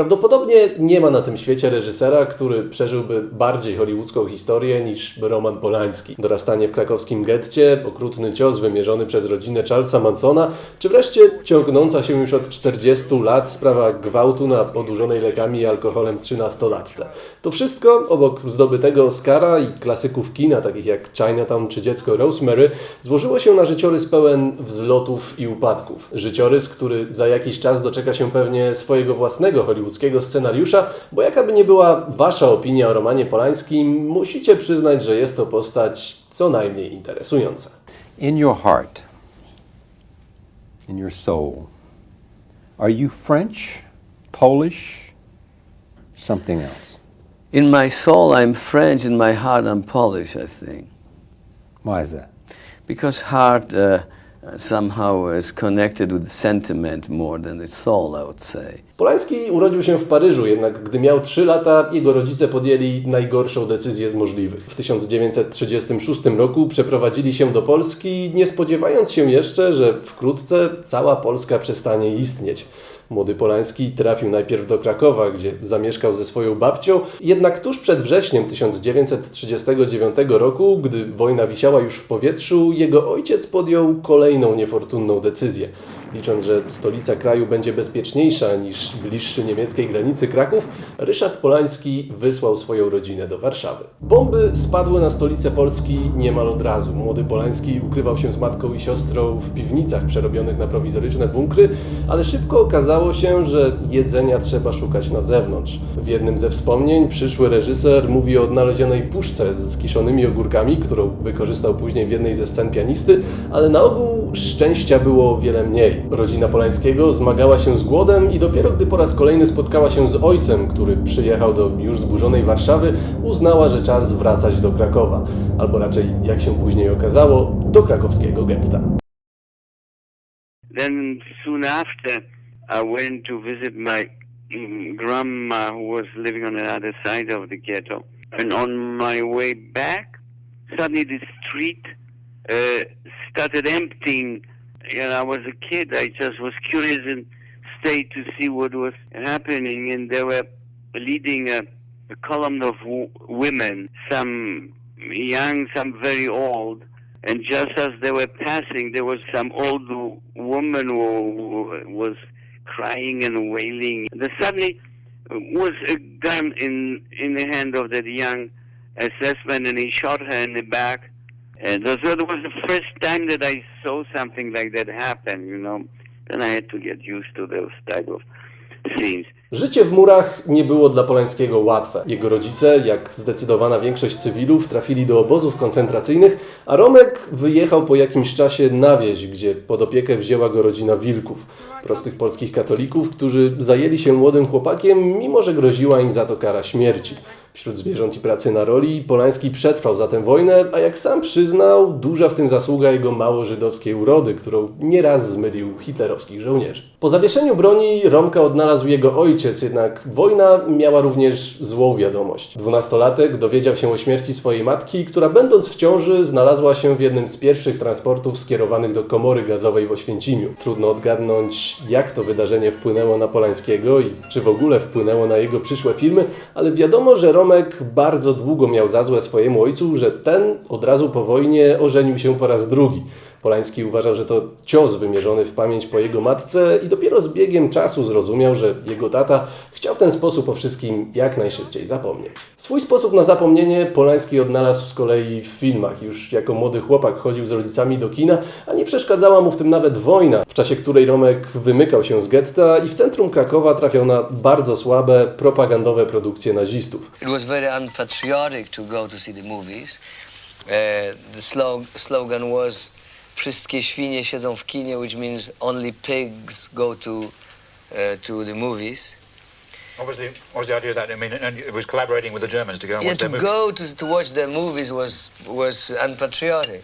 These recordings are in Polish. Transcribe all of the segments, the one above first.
Prawdopodobnie nie ma na tym świecie reżysera, który przeżyłby bardziej hollywoodzką historię niż Roman Polański. Dorastanie w krakowskim getcie, okrutny cios wymierzony przez rodzinę Charlesa Mansona, czy wreszcie ciągnąca się już od 40 lat sprawa gwałtu na podurzonej lekami i alkoholem 13-latce. To wszystko obok zdobytego Oscara i klasyków kina, takich jak Chinatown czy Dziecko Rosemary, złożyło się na życiorys pełen wzlotów i upadków. Życiorys, który za jakiś czas doczeka się pewnie swojego własnego hollywoodzkiego scenariusza, bo jaka by nie była wasza opinia o Romanie Polańskim, musicie przyznać, że jest to postać co najmniej interesująca. In your heart, in your soul, are you French, Polish, something else? In my soul, I'm French. In my heart, I'm Polish, I think. Why is that? Because heart uh, somehow is connected with sentiment more than the soul, I would say. Polański urodził się w Paryżu, jednak gdy miał 3 lata, jego rodzice podjęli najgorszą decyzję z możliwych. W 1936 roku przeprowadzili się do Polski, nie spodziewając się jeszcze, że wkrótce cała Polska przestanie istnieć. Młody Polański trafił najpierw do Krakowa, gdzie zamieszkał ze swoją babcią, jednak tuż przed wrześniem 1939 roku, gdy wojna wisiała już w powietrzu, jego ojciec podjął kolejną niefortunną decyzję. Licząc, że stolica kraju będzie bezpieczniejsza niż bliższy niemieckiej granicy Kraków, Ryszard Polański wysłał swoją rodzinę do Warszawy. Bomby spadły na stolicę Polski niemal od razu. Młody Polański ukrywał się z matką i siostrą w piwnicach przerobionych na prowizoryczne bunkry, ale szybko okazało się, że jedzenia trzeba szukać na zewnątrz. W jednym ze wspomnień przyszły reżyser mówi o odnalezionej puszce z kiszonymi ogórkami, którą wykorzystał później w jednej ze scen pianisty, ale na ogół szczęścia było wiele mniej. Rodzina Polańskiego zmagała się z głodem i dopiero gdy po raz kolejny spotkała się z ojcem, który przyjechał do już zburzonej Warszawy, uznała, że czas wracać do Krakowa, albo raczej, jak się później okazało, do krakowskiego getta. Then soon after, I went to visit my mm, grandma who was living on the other side of the ghetto. And on my way back, suddenly the street uh, started emptying. And I was a kid. I just was curious and stayed to see what was happening. And they were leading a, a column of w- women, some young, some very old. And just as they were passing, there was some old woman who, was crying and wailing. There suddenly uh, was a gun in in the hand of that young SS man, and he shot her in the back. And so was the first time that I saw something like that happen. You know, I had to get used to those type of scenes. Życie w murach nie było dla Polańskiego łatwe. Jego rodzice, jak zdecydowana większość cywilów, trafili do obozów koncentracyjnych, a Romek wyjechał po jakimś czasie na wieś, gdzie pod opiekę wzięła go rodzina Wilków, prostych polskich katolików, którzy zajęli się młodym chłopakiem, mimo że groziła im za to kara śmierci. Wśród zwierząt i pracy na roli Polański przetrwał zatem wojnę, a jak sam przyznał, duża w tym zasługa jego mało żydowskiej urody, którą nieraz zmylił hitlerowskich żołnierzy. Po zawieszeniu broni Romka odnalazł jego ojciec, jednak wojna miała również złą wiadomość. Dwunastolatek dowiedział się o śmierci swojej matki, która będąc w ciąży znalazła się w jednym z pierwszych transportów skierowanych do komory gazowej w Oświęcimiu. Trudno odgadnąć, jak to wydarzenie wpłynęło na Polańskiego i czy w ogóle wpłynęło na jego przyszłe filmy, ale wiadomo, że Romek bardzo długo miał za złe swojemu ojcu, że ten od razu po wojnie ożenił się po raz drugi. Polański uważał, że to cios wymierzony w pamięć po jego matce i dopiero z biegiem czasu zrozumiał, że jego tata chciał w ten sposób o wszystkim jak najszybciej zapomnieć. Swój sposób na zapomnienie Polański odnalazł z kolei w filmach. Już jako młody chłopak chodził z rodzicami do kina, a nie przeszkadzała mu w tym nawet wojna, w czasie której Romek wymykał się z getta i w centrum Krakowa trafiał na bardzo słabe, propagandowe produkcje nazistów. It was very unpatriotic to go to see the movies. Uh, the slog- slogan was Wszystkie świnie siedzą w kinie, which means only pigs go to, uh, to the movies. What was the what was the idea of that? I mean, and it was collaborating with the Germans to go and Yeah, watch to their movie. go to, to watch their movies was, was unpatriotic.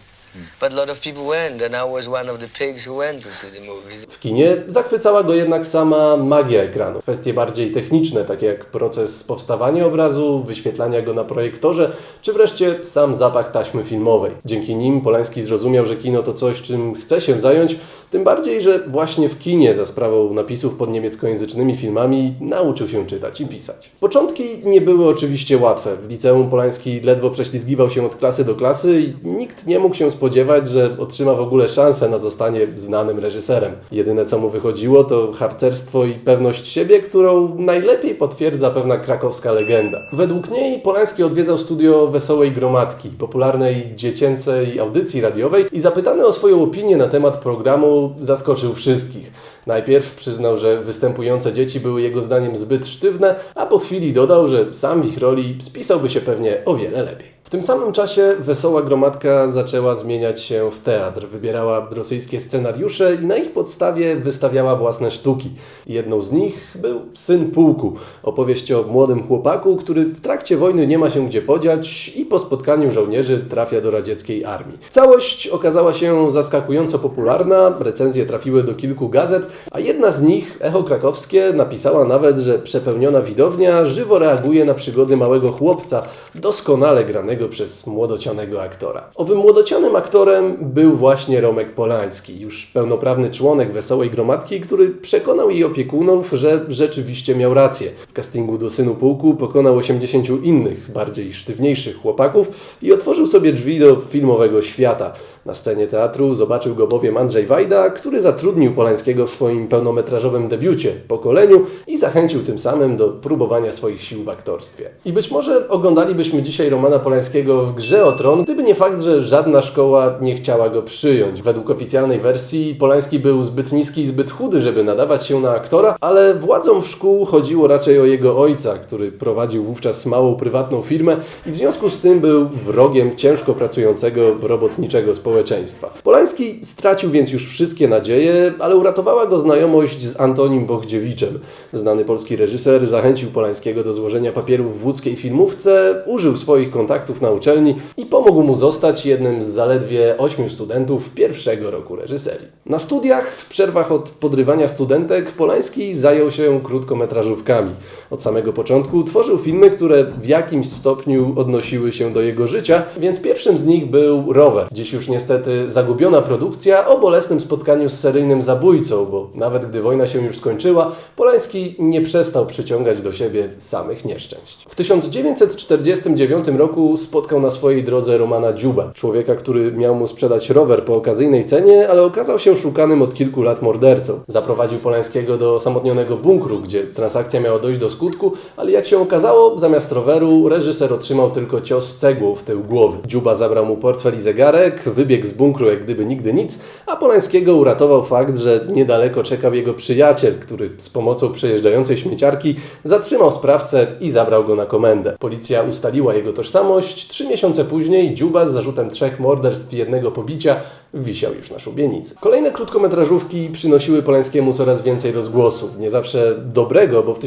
W kinie zachwycała go jednak sama magia ekranu. Kwestie bardziej techniczne, takie jak proces powstawania obrazu, wyświetlania go na projektorze, czy wreszcie sam zapach taśmy filmowej. Dzięki nim Polański zrozumiał, że kino to coś, czym chce się zająć, tym bardziej, że właśnie w kinie za sprawą napisów pod niemieckojęzycznymi filmami nauczył się czytać i pisać. Początki nie były oczywiście łatwe. W liceum Polański ledwo prześlizgiwał się od klasy do klasy i nikt nie mógł się spodziewać, że otrzyma w ogóle szansę na zostanie znanym reżyserem. Jedyne co mu wychodziło to harcerstwo i pewność siebie, którą najlepiej potwierdza pewna krakowska legenda. Według niej Polański odwiedzał studio Wesołej Gromadki, popularnej dziecięcej audycji radiowej i zapytany o swoją opinię na temat programu zaskoczył wszystkich. Najpierw przyznał, że występujące dzieci były jego zdaniem zbyt sztywne, a po chwili dodał, że sam w ich roli spisałby się pewnie o wiele lepiej. W tym samym czasie Wesoła Gromadka zaczęła zmieniać się w teatr. Wybierała rosyjskie scenariusze i na ich podstawie wystawiała własne sztuki. Jedną z nich był Syn Pułku, opowieść o młodym chłopaku, który w trakcie wojny nie ma się gdzie podziać i po spotkaniu żołnierzy trafia do radzieckiej armii. Całość okazała się zaskakująco popularna, recenzje trafiły do kilku gazet, a jedna z nich, Echo Krakowskie, napisała nawet, że przepełniona widownia żywo reaguje na przygody małego chłopca, doskonale granego przez młodocianego aktora. Owym młodocianym aktorem był właśnie Romek Polański, już pełnoprawny członek Wesołej Gromadki, który przekonał jej opiekunów, że rzeczywiście miał rację. W castingu do Synu Pułku pokonał 80 innych, bardziej sztywniejszych chłopaków i otworzył sobie drzwi do filmowego świata. Na scenie teatru zobaczył go bowiem Andrzej Wajda, który zatrudnił Polańskiego w swoim pełnometrażowym debiucie Pokoleniu i zachęcił tym samym do próbowania swoich sił w aktorstwie. I być może oglądalibyśmy dzisiaj Romana Polańskiego w grze o tron, gdyby nie fakt, że żadna szkoła nie chciała go przyjąć. Według oficjalnej wersji Polański był zbyt niski i zbyt chudy, żeby nadawać się na aktora, ale władzom szkół chodziło raczej o jego ojca, który prowadził wówczas małą prywatną firmę i w związku z tym był wrogiem ciężko pracującego robotniczego społeczeństwa. Polański stracił więc już wszystkie nadzieje, ale uratowała go znajomość z Antonim Bochdziewiczem. Znany polski reżyser zachęcił Polańskiego do złożenia papierów w łódzkiej filmówce, użył swoich kontaktów na uczelni i pomógł mu zostać jednym z zaledwie ośmiu studentów pierwszego roku reżyserii. Na studiach, w przerwach od podrywania studentek, Polański zajął się krótkometrażówkami. Od samego początku tworzył filmy, które w jakimś stopniu odnosiły się do jego życia, więc pierwszym z nich był Rower. Dziś już niestety zagubiona produkcja o bolesnym spotkaniu z seryjnym zabójcą, bo nawet gdy wojna się już skończyła, Polański nie przestał przyciągać do siebie samych nieszczęść. W 1949 roku spotkał na swojej drodze Romana Dziuba, człowieka, który miał mu sprzedać rower po okazyjnej cenie, ale okazał się szukanym od kilku lat mordercą. Zaprowadził Polańskiego do osamotnionego bunkru, gdzie transakcja miała dojść do skutku, ale jak się okazało, zamiast roweru reżyser otrzymał tylko cios cegłą w tył głowy. Dziuba zabrał mu portfel i zegarek, wybiegł z bunkru jak gdyby nigdy nic, a Polańskiego uratował fakt, że niedaleko czekał jego przyjaciel, który z pomocą przejeżdżającej śmieciarki zatrzymał sprawcę i zabrał go na komendę. Policja ustaliła jego tożsamość. Trzy miesiące później Dziuba z zarzutem trzech morderstw i jednego pobicia wisiał już na szubienicy. Kolejne krótkometrażówki przynosiły Polańskiemu coraz więcej rozgłosu. Nie zawsze dobrego, bo w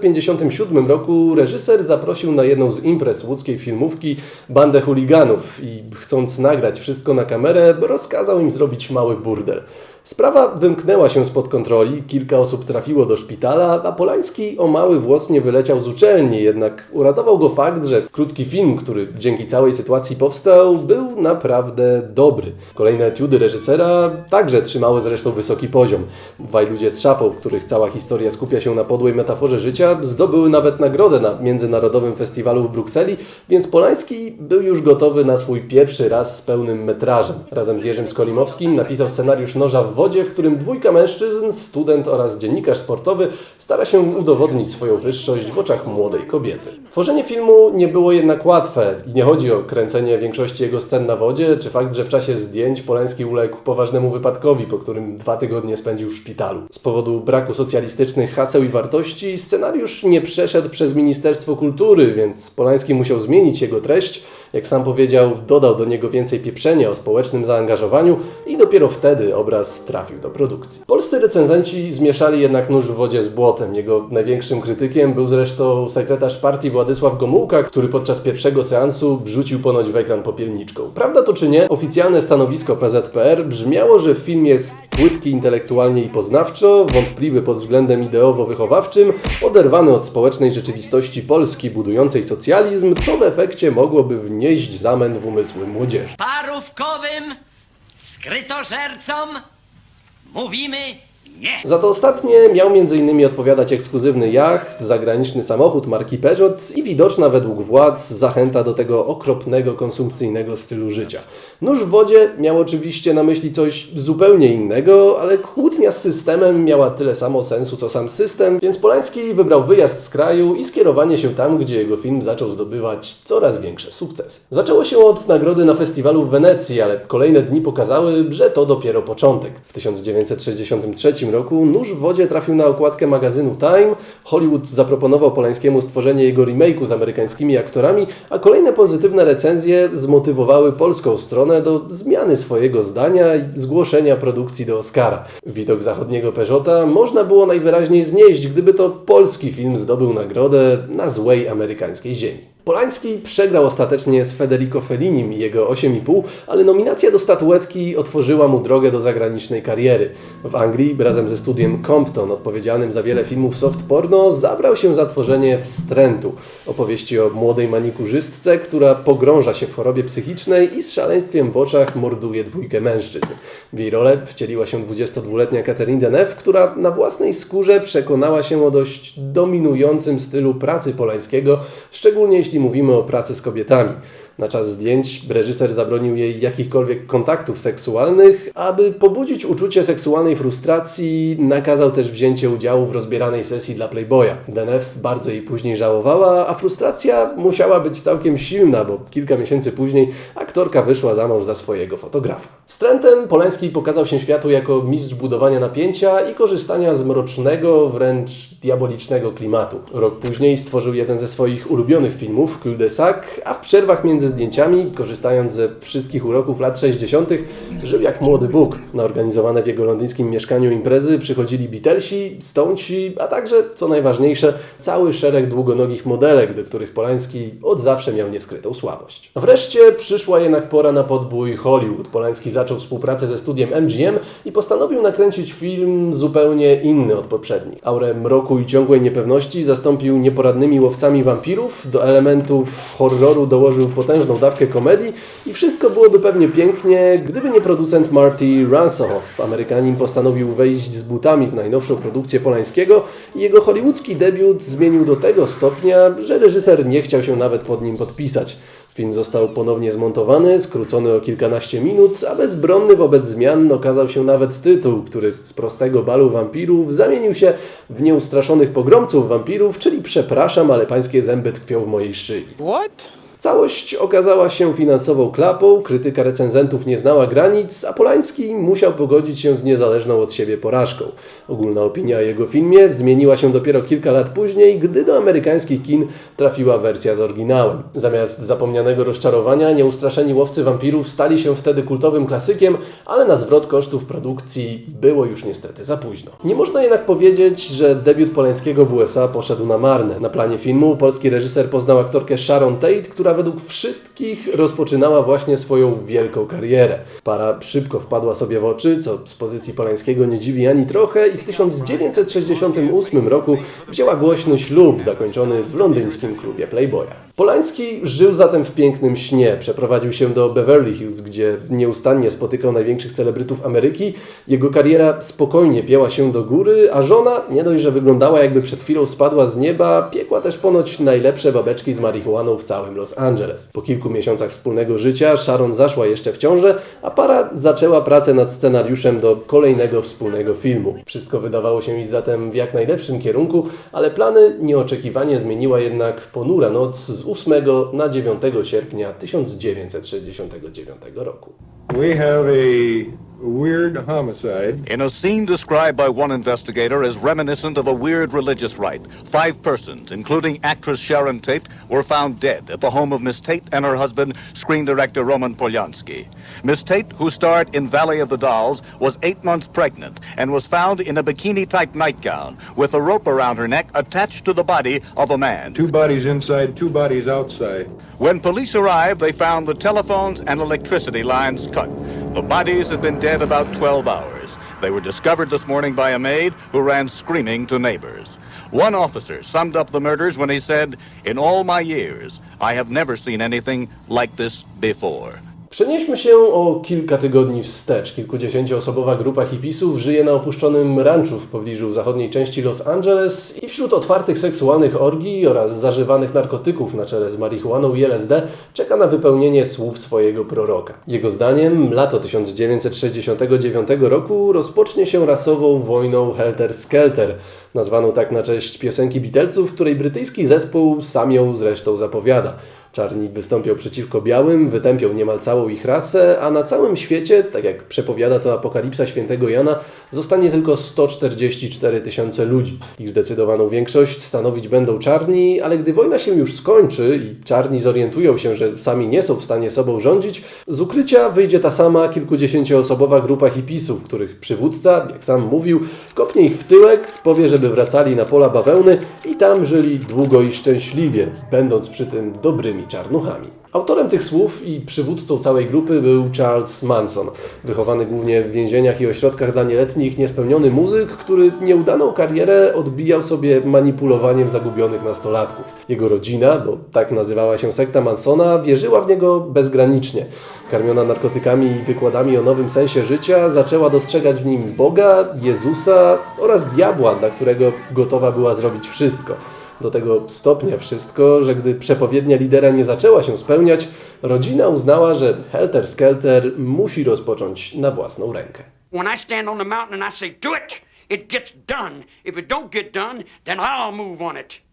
1957 roku reżyser zaprosił na jedną z imprez łódzkiej filmówki bandę chuliganów i chcąc nagrać wszystko na kamerę, rozkazał im zrobić mały burdel. Sprawa wymknęła się spod kontroli, kilka osób trafiło do szpitala, a Polański o mały włos nie wyleciał z uczelni, jednak uratował go fakt, że krótki film, który dzięki całej sytuacji powstał, był naprawdę dobry. Kolejne etiudy reżysera także trzymały zresztą wysoki poziom. Dwaj ludzie z szafą, w których cała historia skupia się na podłej metaforze życia, zdobyły nawet nagrodę na Międzynarodowym Festiwalu w Brukseli, więc Polański był już gotowy na swój pierwszy raz z pełnym metrażem. Razem z Jerzym Skolimowskim napisał scenariusz Noża w wodzie, w którym dwójka mężczyzn, student oraz dziennikarz sportowy stara się udowodnić swoją wyższość w oczach młodej kobiety. Tworzenie filmu nie było jednak łatwe i nie chodzi o kręcenie większości jego scen na wodzie, czy fakt, że w czasie zdjęć Polański uległ poważnemu wypadkowi, po którym dwa tygodnie spędził w szpitalu. Z powodu braku socjalistycznych haseł i wartości scenariusz nie przeszedł przez Ministerstwo Kultury, więc Polański musiał zmienić jego treść, jak sam powiedział, dodał do niego więcej pieprzenia o społecznym zaangażowaniu i dopiero wtedy obraz trafił do produkcji. Polscy recenzenci zmieszali jednak nóż w wodzie z błotem. Jego największym krytykiem był zresztą sekretarz partii Władysław Gomułka, który podczas pierwszego seansu wrzucił ponoć w ekran popielniczką. Prawda to czy nie, oficjalne stanowisko PZPR brzmiało, że film jest płytki intelektualnie i poznawczo, wątpliwy pod względem ideowo-wychowawczym, oderwany od społecznej rzeczywistości Polski budującej socjalizm, co w efekcie mogłoby wnieść zamęt w umysły młodzieży. parówkowym skrytożercom mówimy nie. Za to ostatnie miał m.in. odpowiadać ekskluzywny jacht, zagraniczny samochód marki Peugeot i widoczna według władz zachęta do tego okropnego konsumpcyjnego stylu życia. Nóż w wodzie miał oczywiście na myśli coś zupełnie innego, ale kłótnia z systemem miała tyle samo sensu co sam system, więc Polański wybrał wyjazd z kraju i skierowanie się tam, gdzie jego film zaczął zdobywać coraz większe sukcesy. Zaczęło się od nagrody na festiwalu w Wenecji, ale kolejne dni pokazały, że to dopiero początek. W 1963 roku Nóż w wodzie trafił na okładkę magazynu Time, Hollywood zaproponował Polańskiemu stworzenie jego remake'u z amerykańskimi aktorami, a kolejne pozytywne recenzje zmotywowały polską stronę do zmiany swojego zdania i zgłoszenia produkcji do Oscara. Widok zachodniego Peugeota można było najwyraźniej znieść, gdyby to polski film zdobył nagrodę na złej amerykańskiej ziemi. Polański przegrał ostatecznie z Federico Fellinim i jego 8,5, ale nominacja do statuetki otworzyła mu drogę do zagranicznej kariery. W Anglii razem ze studiem Compton, odpowiedzialnym za wiele filmów soft porno, zabrał się za tworzenie Wstrętu, opowieści o młodej manikurzystce, która pogrąża się w chorobie psychicznej i z szaleństwem w oczach morduje dwójkę mężczyzn. W jej rolę wcieliła się 22-letnia Catherine Deneuve, która na własnej skórze przekonała się o dość dominującym stylu pracy Polańskiego, szczególnie jeśli mówimy o pracy z kobietami. Na czas zdjęć reżyser zabronił jej jakichkolwiek kontaktów seksualnych, aby pobudzić uczucie seksualnej frustracji, nakazał też wzięcie udziału w rozbieranej sesji dla Playboya. Deneuve bardzo jej później żałowała, a frustracja musiała być całkiem silna, bo kilka miesięcy później aktorka wyszła za mąż za swojego fotografa. Wstrętem Polański pokazał się światu jako mistrz budowania napięcia i korzystania z mrocznego, wręcz diabolicznego klimatu. Rok później stworzył jeden ze swoich ulubionych filmów, Cul de Sac, a w przerwach między zdjęciami, korzystając ze wszystkich uroków lat 60., żył jak młody Bóg. Na organizowane w jego londyńskim mieszkaniu imprezy przychodzili Beatlesi, Stonesi, a także, co najważniejsze, cały szereg długonogich modelek, do których Polański od zawsze miał nieskrytą słabość. Wreszcie przyszła jednak pora na podbój Hollywood. Polański zaczął współpracę ze studiem MGM i postanowił nakręcić film zupełnie inny od poprzednich. Aurę mroku i ciągłej niepewności zastąpił nieporadnymi łowcami wampirów, do elementów horroru dołożył potężną dawkę komedii i wszystko byłoby pewnie pięknie, gdyby nie producent Marty Ransohoff. Amerykanin postanowił wejść z butami w najnowszą produkcję Polańskiego i jego hollywoodzki debiut zmienił do tego stopnia, że reżyser nie chciał się nawet pod nim podpisać. Film został ponownie zmontowany, skrócony o kilkanaście minut, a bezbronny wobec zmian okazał się nawet tytuł, który z prostego balu wampirów zamienił się w nieustraszonych pogromców wampirów, czyli przepraszam, ale pańskie zęby tkwią w mojej szyi. Całość okazała się finansową klapą, krytyka recenzentów nie znała granic, a Polański musiał pogodzić się z niezależną od siebie porażką. Ogólna opinia o jego filmie zmieniła się dopiero kilka lat później, gdy do amerykańskich kin trafiła wersja z oryginałem. Zamiast zapomnianego rozczarowania, nieustraszeni łowcy wampirów stali się wtedy kultowym klasykiem, ale na zwrot kosztów produkcji było już niestety za późno. Nie można jednak powiedzieć, że debiut Polańskiego w USA poszedł na marne. Na planie filmu polski reżyser poznał aktorkę Sharon Tate, która według wszystkich rozpoczynała właśnie swoją wielką karierę. Para szybko wpadła sobie w oczy, co z pozycji Polańskiego nie dziwi ani trochę i w 1968 roku wzięła głośny ślub zakończony w londyńskim klubie Playboya. Polański żył zatem w pięknym śnie. Przeprowadził się do Beverly Hills, gdzie nieustannie spotykał największych celebrytów Ameryki. Jego kariera spokojnie pięła się do góry, a żona, nie dość, że wyglądała jakby przed chwilą spadła z nieba, piekła też ponoć najlepsze babeczki z marihuaną w całym Los Angeles. Po kilku miesiącach wspólnego życia Sharon zaszła jeszcze w ciążę, a para zaczęła pracę nad scenariuszem do kolejnego wspólnego filmu. Wszystko wydawało się iść zatem w jak najlepszym kierunku, ale plany nieoczekiwanie zmieniła jednak ponura noc z 8 na 9 sierpnia 1969 roku. We have a weird homicide. In a scene described by one investigator as reminiscent of a weird religious rite, five persons, including actress Sharon Tate, were found dead at the home of Miss Tate and her husband, screen director Roman Polyansky. Miss Tate, who starred in Valley of the Dolls, was eight months pregnant and was found in a bikini-type nightgown with a rope around her neck attached to the body of a man. Two bodies inside, two bodies outside. When police arrived, they found the telephones and electricity lines cut. The bodies had been dead about 12 hours. They were discovered this morning by a maid who ran screaming to neighbors. One officer summed up the murders when he said, In all my years, I have never seen anything like this before. Przenieśmy się o kilka tygodni wstecz. Kilkudziesięcioosobowa grupa hipisów żyje na opuszczonym ranczu w pobliżu zachodniej części Los Angeles i wśród otwartych seksualnych orgii oraz zażywanych narkotyków na czele z marihuaną i LSD czeka na wypełnienie słów swojego proroka. Jego zdaniem lato 1969 roku rozpocznie się rasową wojną Helter Skelter, nazwaną tak na cześć piosenki Beatlesów, której brytyjski zespół sam ją zresztą zapowiada. Czarni wystąpią przeciwko białym, wytępią niemal całą ich rasę, a na całym świecie, tak jak przepowiada to Apokalipsa Świętego Jana, zostanie tylko 144 tysiące ludzi. Ich zdecydowaną większość stanowić będą czarni, ale gdy wojna się już skończy i czarni zorientują się, że sami nie są w stanie sobą rządzić, z ukrycia wyjdzie ta sama kilkudziesięcioosobowa grupa hipisów, których przywódca, jak sam mówił, kopnie ich w tyłek, powie, żeby wracali na pola bawełny i tam żyli długo i szczęśliwie, będąc przy tym dobrymi czarnuchami. Autorem tych słów i przywódcą całej grupy był Charles Manson, wychowany głównie w więzieniach i ośrodkach dla nieletnich, niespełniony muzyk, który nieudaną karierę odbijał sobie manipulowaniem zagubionych nastolatków. Jego rodzina, bo tak nazywała się sekta Mansona, wierzyła w niego bezgranicznie. Karmiona narkotykami i wykładami o nowym sensie życia, zaczęła dostrzegać w nim Boga, Jezusa oraz diabła, dla którego gotowa była zrobić wszystko. Do tego stopnia wszystko, że gdy przepowiednia lidera nie zaczęła się spełniać, rodzina uznała, że Helter Skelter musi rozpocząć na własną rękę. When I stand on the mountain and I say, do it, it gets done. If it don't get done, then I'll move on it.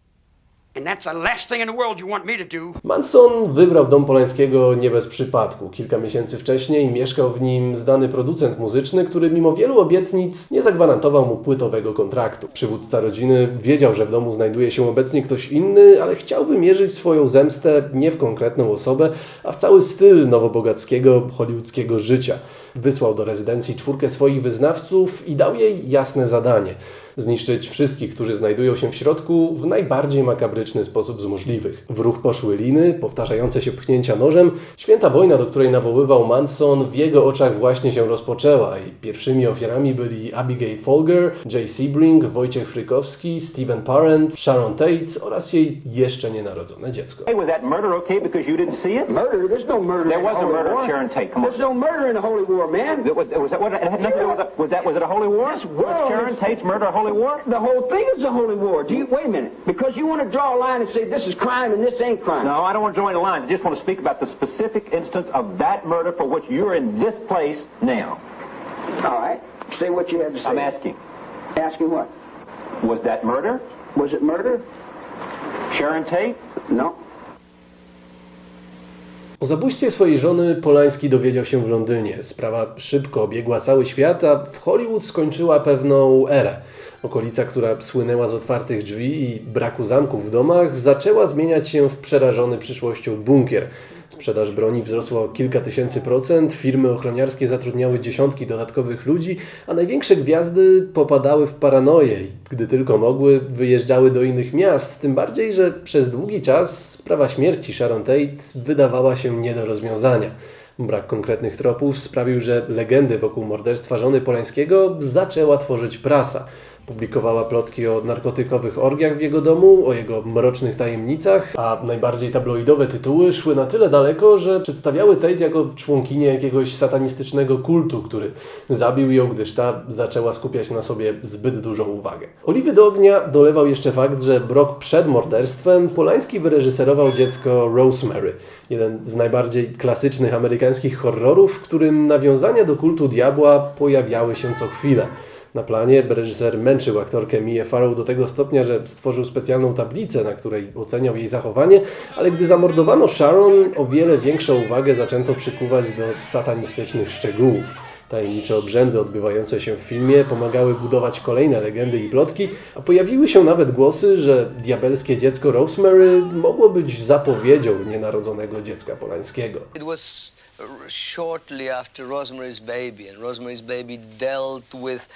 Manson wybrał dom Polańskiego nie bez przypadku. Kilka miesięcy wcześniej mieszkał w nim znany producent muzyczny, który mimo wielu obietnic nie zagwarantował mu płytowego kontraktu. Przywódca rodziny wiedział, że w domu znajduje się obecnie ktoś inny, ale chciał wymierzyć swoją zemstę nie w konkretną osobę, a w cały styl nowobogackiego, hollywoodzkiego życia. Wysłał do rezydencji czwórkę swoich wyznawców i dał jej jasne zadanie – zniszczyć wszystkich, którzy znajdują się w środku w najbardziej makabryczny sposób z możliwych. W ruch poszły liny, powtarzające się pchnięcia nożem. Święta wojna, do której nawoływał Manson, w jego oczach właśnie się rozpoczęła i pierwszymi ofiarami byli Abigail Folger, Jay Sebring, Wojciech Frykowski, Steven Parent, Sharon Tate oraz jej jeszcze nienarodzone dziecko. Hey, was that murder okay because you didn't see it? Murder? There's no murder. There in was a Holy murder of. Sharon Tate. Come on. There's no murder in the Holy War, man. That was, was that what? It had nothing to do with the, was that was it a holy war? Yes, was Sharon Tate's murder a holy war? The whole thing is a holy war. Do you wait a minute? Because you want to draw a line and say this is crime and this ain't crime. No, I don't want to draw the lines. I just want to speak about the specific instance of that murder for which you're in this place now. All right. Say what you have to say. I'm asking, Asking what? was that murder? Was it murder? Sharon Tate? No. O zabójstwie swojej żony Polański dowiedział się w Londynie. Sprawa szybko obiegła cały świat, a w Hollywood skończyła pewną erę. Okolica, która słynęła z otwartych drzwi i braku zamków w domach, zaczęła zmieniać się w przerażony przyszłością bunkier. Sprzedaż broni wzrosła o kilka tysięcy procent, firmy ochroniarskie zatrudniały dziesiątki dodatkowych ludzi, a największe gwiazdy popadały w paranoję i gdy tylko mogły, wyjeżdżały do innych miast. Tym bardziej, że przez długi czas sprawa śmierci Sharon Tate wydawała się nie do rozwiązania. Brak konkretnych tropów sprawił, że legendy wokół morderstwa żony Polańskiego zaczęła tworzyć prasa. Publikowała plotki o narkotykowych orgiach w jego domu, o jego mrocznych tajemnicach, a najbardziej tabloidowe tytuły szły na tyle daleko, że przedstawiały Tate jako członkinię jakiegoś satanistycznego kultu, który zabił ją, gdyż ta zaczęła skupiać na sobie zbyt dużą uwagę. Oliwy do ognia dolewał jeszcze fakt, że rok przed morderstwem Polański wyreżyserował dziecko Rosemary, jeden z najbardziej klasycznych amerykańskich horrorów, w którym nawiązania do kultu diabła pojawiały się co chwilę. Na planie reżyser męczył aktorkę Mia Farrow do tego stopnia, że stworzył specjalną tablicę, na której oceniał jej zachowanie, ale gdy zamordowano Sharon, o wiele większą uwagę zaczęto przykuwać do satanistycznych szczegółów. Tajemnicze obrzędy odbywające się w filmie pomagały budować kolejne legendy i plotki, a pojawiły się nawet głosy, że diabelskie dziecko Rosemary mogło być zapowiedzią nienarodzonego dziecka Polańskiego. It was shortly after Rosemary's Baby, and Rosemary's Baby dealt with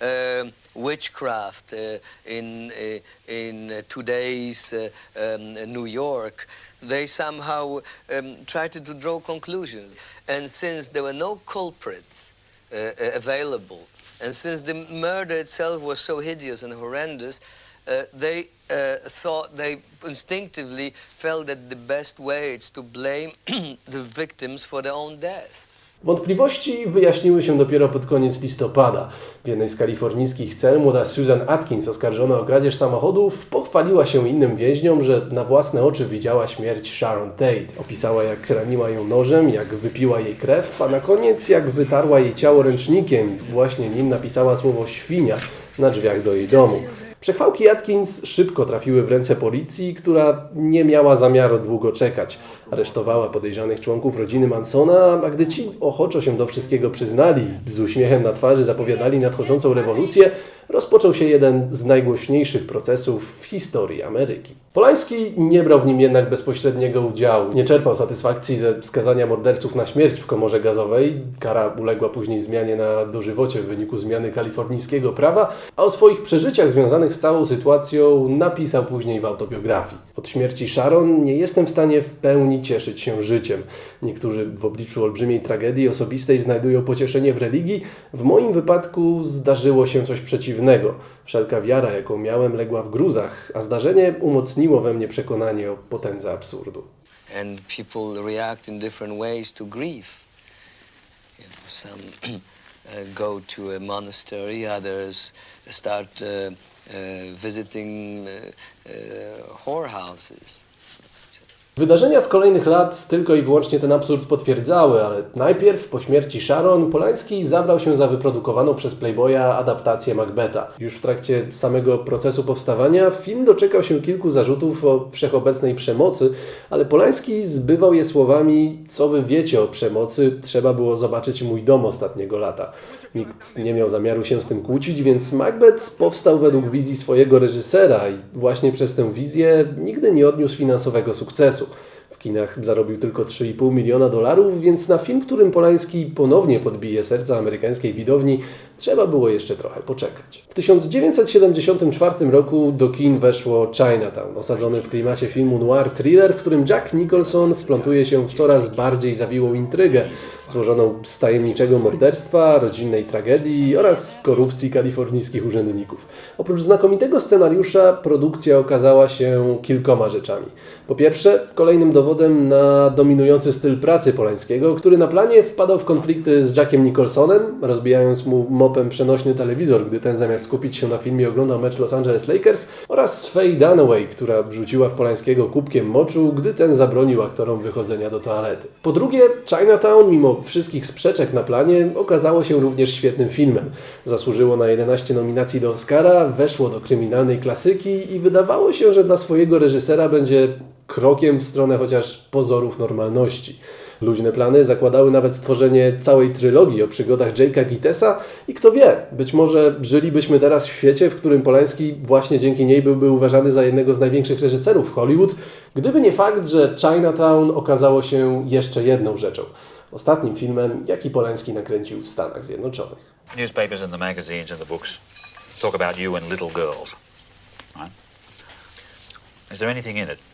uh, witchcraft uh, in uh, in today's uh, um, New York. They somehow um, tried to draw conclusions, and since there were no culprits available, and since the murder itself was so hideous and horrendous, uh, they uh, thought they instinctively felt that the best way is to blame the victims for their own death. Wątpliwości wyjaśniły się dopiero pod koniec listopada. W jednej z kalifornijskich cel młoda Susan Atkins, oskarżona o kradzież samochodów, pochwaliła się innym więźniom, że na własne oczy widziała śmierć Sharon Tate. Opisała, jak raniła ją nożem, jak wypiła jej krew, a na koniec jak wytarła jej ciało ręcznikiem i właśnie nim napisała słowo świnia na drzwiach do jej domu. Przechwałki Atkins szybko trafiły w ręce policji, która nie miała zamiaru długo czekać. Aresztowała podejrzanych członków rodziny Mansona, a gdy ci ochoczo się do wszystkiego przyznali, z uśmiechem na twarzy zapowiadali nadchodzącą rewolucję, rozpoczął się jeden z najgłośniejszych procesów w historii Ameryki. Polański nie brał w nim jednak bezpośredniego udziału. Nie czerpał satysfakcji ze skazania morderców na śmierć w komorze gazowej. Kara uległa później zmianie na dożywocie w wyniku zmiany kalifornijskiego prawa, a o swoich przeżyciach związanych z całą sytuacją napisał później w autobiografii. Od śmierci Sharon nie jestem w stanie w pełni cieszyć się życiem. Niektórzy w obliczu olbrzymiej tragedii osobistej znajdują pocieszenie w religii. W moim wypadku zdarzyło się coś przeciwnego. Wszelka wiara, jaką miałem, legła w gruzach, a zdarzenie umocniło we mnie przekonanie o potędze absurdu. And people react in different ways to grief. You know, some uh, go to a monastery, others start uh, uh, visiting uh, uh, whorehouses. Wydarzenia z kolejnych lat tylko i wyłącznie ten absurd potwierdzały, ale najpierw po śmierci Sharon Polański zabrał się za wyprodukowaną przez Playboya adaptację Macbeta. Już w trakcie samego procesu powstawania film doczekał się kilku zarzutów o wszechobecnej przemocy, ale Polański zbywał je słowami: Co wy wiecie o przemocy? Trzeba było zobaczyć mój dom ostatniego lata. Nikt nie miał zamiaru się z tym kłócić, więc Macbeth powstał według wizji swojego reżysera i właśnie przez tę wizję nigdy nie odniósł finansowego sukcesu. W kinach zarobił tylko 3,5 miliona dolarów, więc na film, którym Polański ponownie podbije serca amerykańskiej widowni, trzeba było jeszcze trochę poczekać. W 1974 roku do kin weszło Chinatown, osadzony w klimacie filmu noir thriller, w którym Jack Nicholson wplątuje się w coraz bardziej zawiłą intrygę, złożoną z tajemniczego morderstwa, rodzinnej tragedii oraz korupcji kalifornijskich urzędników. Oprócz znakomitego scenariusza, produkcja okazała się kilkoma rzeczami. Po pierwsze, kolejnym dowodem na dominujący styl pracy Polańskiego, który na planie wpadał w konflikty z Jackiem Nicholsonem, rozbijając mu przenośny telewizor, gdy ten zamiast skupić się na filmie oglądał mecz Los Angeles Lakers, oraz Faye Dunaway, która rzuciła w Polańskiego kubkiem moczu, gdy ten zabronił aktorom wychodzenia do toalety. Po drugie, Chinatown, mimo wszystkich sprzeczek na planie, okazało się również świetnym filmem. Zasłużyło na 11 nominacji do Oscara, weszło do kryminalnej klasyki i wydawało się, że dla swojego reżysera będzie krokiem w stronę chociaż pozorów normalności. Luźne plany zakładały nawet stworzenie całej trylogii o przygodach Jake'a Gittesa i kto wie, być może żylibyśmy teraz w świecie, w którym Polański właśnie dzięki niej byłby uważany za jednego z największych reżyserów Hollywood, gdyby nie fakt, że Chinatown okazało się jeszcze jedną rzeczą. Ostatnim filmem, jaki Polański nakręcił w Stanach Zjednoczonych. Newspapers and the magazines and the books talk about you and little girls. Right? Is there anything in it?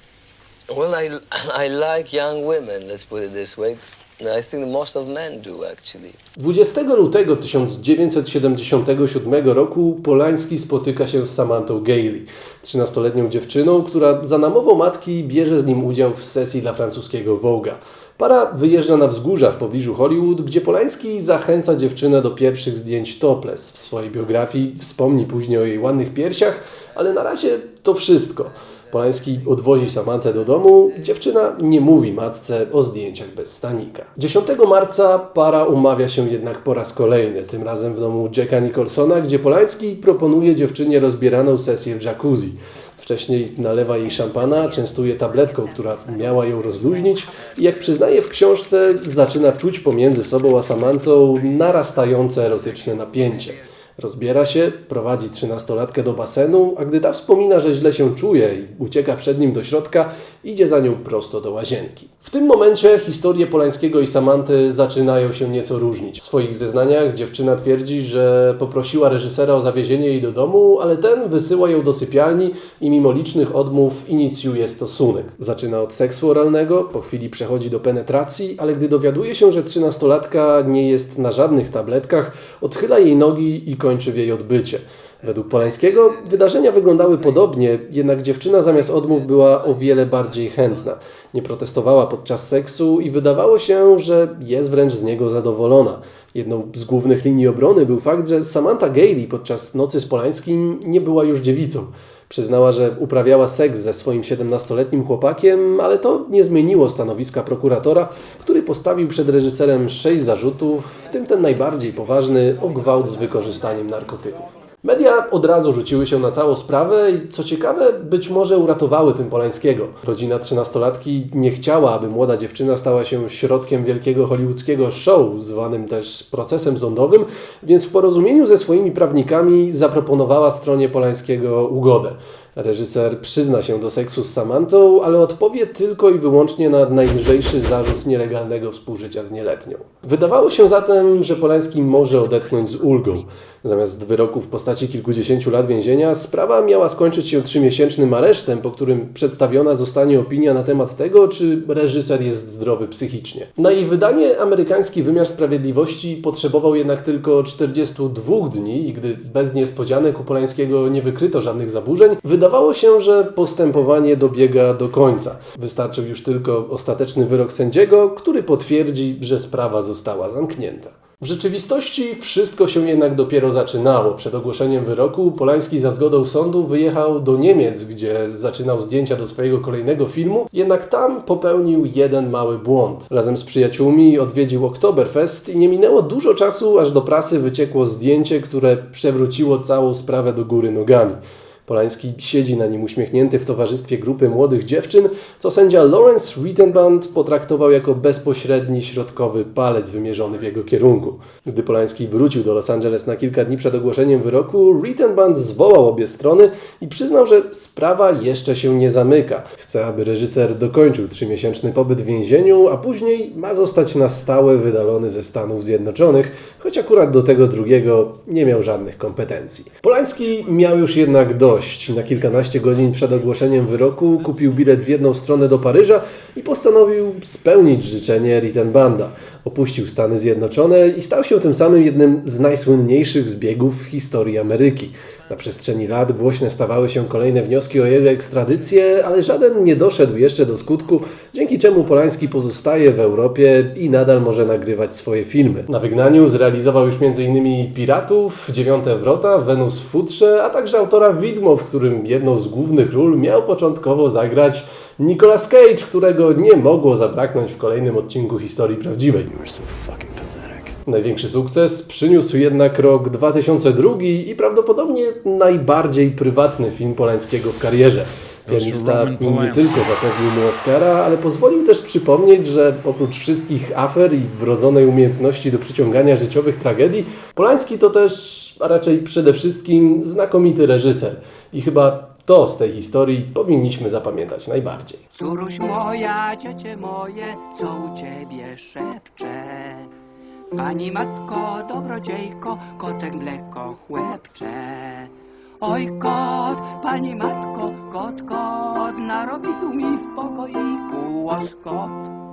Well, I, I like young women, let's put it this way. I think most of men do, actually. 20 lutego 1977 roku Polański spotyka się z Samantą Gailey, 13-letnią dziewczyną, która za namową matki bierze z nim udział w sesji dla francuskiego Vogue'a. Para wyjeżdża na wzgórza w pobliżu Hollywood, gdzie Polański zachęca dziewczynę do pierwszych zdjęć topless. W swojej biografii wspomni później o jej ładnych piersiach, ale na razie to wszystko. Polański odwozi Samantę do domu, dziewczyna nie mówi matce o zdjęciach bez stanika. 10 marca para umawia się jednak po raz kolejny, tym razem w domu Jacka Nicholsona, gdzie Polański proponuje dziewczynie rozbieraną sesję w jacuzzi. Wcześniej nalewa jej szampana, częstuje tabletką, która miała ją rozluźnić i jak przyznaje w książce, zaczyna czuć pomiędzy sobą a Samantą narastające erotyczne napięcie. Rozbiera się, prowadzi trzynastolatkę do basenu, a gdy ta wspomina, że źle się czuje i ucieka przed nim do środka, idzie za nią prosto do łazienki. W tym momencie historie Polańskiego i Samanty zaczynają się nieco różnić. W swoich zeznaniach dziewczyna twierdzi, że poprosiła reżysera o zawiezienie jej do domu, ale ten wysyła ją do sypialni i mimo licznych odmów inicjuje stosunek. Zaczyna od seksu oralnego, po chwili przechodzi do penetracji, ale gdy dowiaduje się, że trzynastolatka nie jest na żadnych tabletkach, odchyla jej nogi i kończy w jej odbycie. Według Polańskiego wydarzenia wyglądały podobnie, jednak dziewczyna zamiast odmów była o wiele bardziej chętna. Nie protestowała podczas seksu i wydawało się, że jest wręcz z niego zadowolona. Jedną z głównych linii obrony był fakt, że Samantha Gailey podczas nocy z Polańskim nie była już dziewicą. Przyznała, że uprawiała seks ze swoim 17-letnim chłopakiem, ale to nie zmieniło stanowiska prokuratora, który postawił przed reżyserem sześć zarzutów, w tym ten najbardziej poważny o gwałt z wykorzystaniem narkotyków. Media od razu rzuciły się na całą sprawę i co ciekawe, być może uratowały tym Polańskiego. Rodzina trzynastolatki nie chciała, aby młoda dziewczyna stała się środkiem wielkiego hollywoodzkiego show, zwanym też procesem sądowym, więc w porozumieniu ze swoimi prawnikami zaproponowała stronie Polańskiego ugodę. Reżyser przyzna się do seksu z Samantą, ale odpowie tylko i wyłącznie na najlżejszy zarzut nielegalnego współżycia z nieletnią. Wydawało się zatem, że Polański może odetchnąć z ulgą. Zamiast wyroku w postaci kilkudziesięciu lat więzienia, sprawa miała skończyć się trzymiesięcznym aresztem, po którym przedstawiona zostanie opinia na temat tego, czy reżyser jest zdrowy psychicznie. Na jej wydanie amerykański wymiar sprawiedliwości potrzebował jednak tylko 42 dni i gdy bez niespodzianek u Polańskiego nie wykryto żadnych zaburzeń, wydawało się, że postępowanie dobiega do końca. Wystarczył już tylko ostateczny wyrok sędziego, który potwierdzi, że sprawa została zamknięta. W rzeczywistości wszystko się jednak dopiero zaczynało. Przed ogłoszeniem wyroku Polański za zgodą sądu wyjechał do Niemiec, gdzie zaczynał zdjęcia do swojego kolejnego filmu, jednak tam popełnił jeden mały błąd. Razem z przyjaciółmi odwiedził Oktoberfest i nie minęło dużo czasu, aż do prasy wyciekło zdjęcie, które przewróciło całą sprawę do góry nogami. Polański siedzi na nim uśmiechnięty w towarzystwie grupy młodych dziewczyn, co sędzia Lawrence Rittenband potraktował jako bezpośredni środkowy palec wymierzony w jego kierunku. Gdy Polański wrócił do Los Angeles na kilka dni przed ogłoszeniem wyroku, Rittenband zwołał obie strony i przyznał, że sprawa jeszcze się nie zamyka. Chce, aby reżyser dokończył trzymiesięczny pobyt w więzieniu, a później ma zostać na stałe wydalony ze Stanów Zjednoczonych, choć akurat do tego drugiego nie miał żadnych kompetencji. Polański miał już jednak dość. Na kilkanaście godzin przed ogłoszeniem wyroku kupił bilet w jedną stronę do Paryża i postanowił spełnić życzenie Rittenbanda. Opuścił Stany Zjednoczone i stał się tym samym jednym z najsłynniejszych zbiegów w historii Ameryki. Na przestrzeni lat głośne stawały się kolejne wnioski o jego ekstradycję, ale żaden nie doszedł jeszcze do skutku, dzięki czemu Polański pozostaje w Europie i nadal może nagrywać swoje filmy. Na wygnaniu zrealizował już m.in. Piratów, Dziewiąte Wrota, Wenus w futrze, a także autora Widmo, w którym jedną z głównych ról miał początkowo zagrać Nicolas Cage, którego nie mogło zabraknąć w kolejnym odcinku historii prawdziwej. Największy sukces przyniósł jednak rok 2002 i prawdopodobnie najbardziej prywatny film Polańskiego w karierze. Pianista nie tylko zapewnił mu Oscara, ale pozwolił też przypomnieć, że oprócz wszystkich afer i wrodzonej umiejętności do przyciągania życiowych tragedii, Polański to też, a raczej przede wszystkim, znakomity reżyser. I chyba to z tej historii powinniśmy zapamiętać najbardziej. Córuś moja, dziecię moje, co u ciebie szepcze? Pani matko, dobrodziejko, kotek mleko chłepcze. Oj kot, pani matko, kot, kot, narobił mi w pokoiku łoskot.